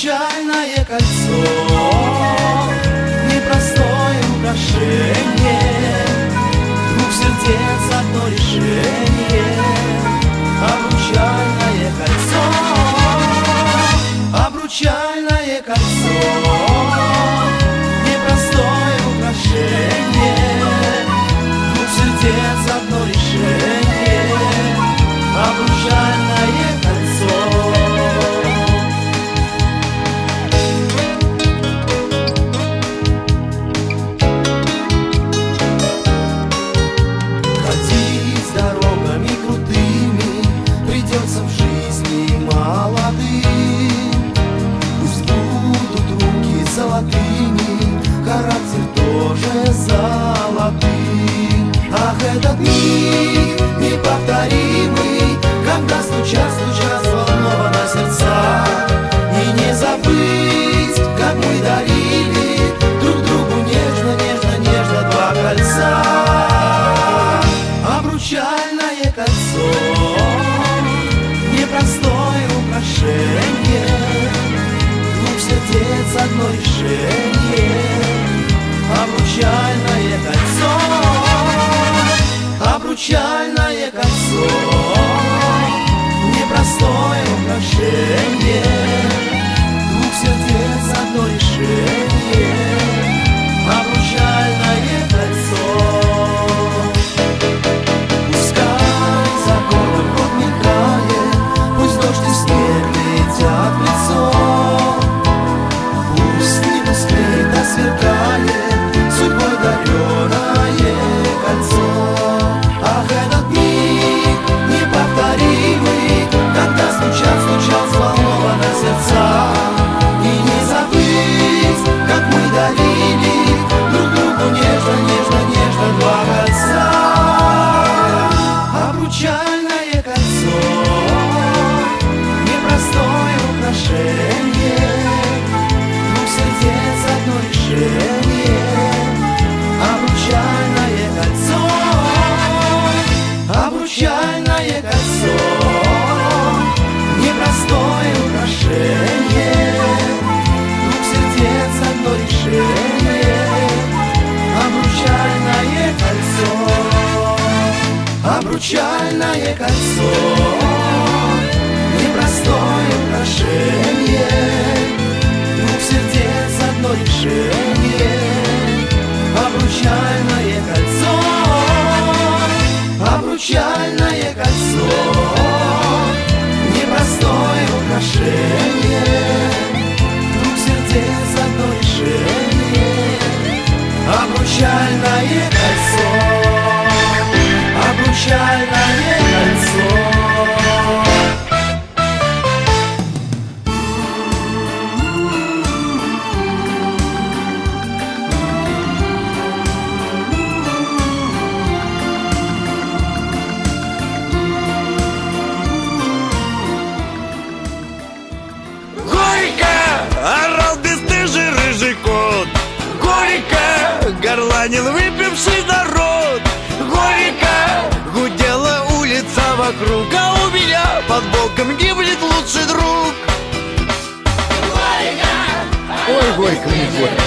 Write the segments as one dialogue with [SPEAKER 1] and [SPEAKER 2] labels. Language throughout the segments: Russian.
[SPEAKER 1] Обручальное кольцо. Непростое украшение. Двух сердец одно решение. Обручальное кольцо. Обручальное кольцо Этот миг неповторимый Когда стучат, стучат взволнованно сердца. И не забыть, как мы дарили Друг другу нежно, нежно, нежно два кольца. Обручальное кольцо Непростое украшение. Двух сердец одно решение Обручальное кольцо. Непростое украшение. Двух сердец одно решение
[SPEAKER 2] горланил выпивший народ. Горько гудела улица вокруг А у меня под боком гибнет лучший друг.
[SPEAKER 3] Ой, горько мне горько.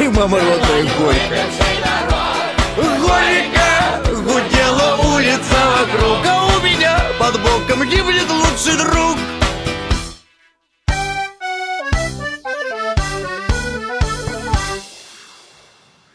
[SPEAKER 3] Ой, мама родная, горько.
[SPEAKER 2] Горько гудела улица вокруг А у меня под боком гибнет лучший друг